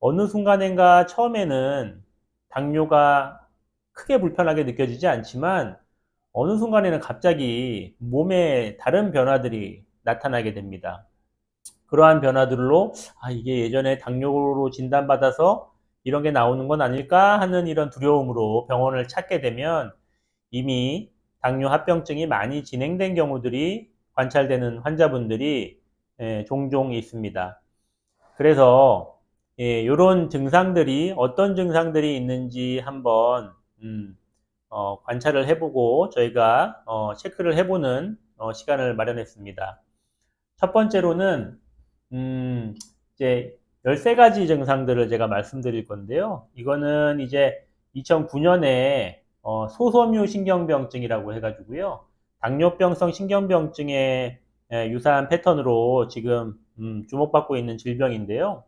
어느 순간인가 처음에는 당뇨가 크게 불편하게 느껴지지 않지만 어느 순간에는 갑자기 몸에 다른 변화들이 나타나게 됩니다. 그러한 변화들로 아, 이게 예전에 당뇨로 진단받아서 이런 게 나오는 건 아닐까 하는 이런 두려움으로 병원을 찾게 되면 이미 당뇨 합병증이 많이 진행된 경우들이 관찰되는 환자분들이 예, 종종 있습니다. 그래서 예, 이런 증상들이 어떤 증상들이 있는지 한번 음, 어, 관찰을 해보고 저희가 어, 체크를 해보는 어, 시간을 마련했습니다. 첫 번째로는 음, 이제 13가지 증상들을 제가 말씀드릴 건데요. 이거는 이제 2009년에 어, 소섬유 신경병증이라고 해가지고요. 당뇨병성 신경병증의 예, 유사한 패턴으로 지금 음, 주목받고 있는 질병인데요.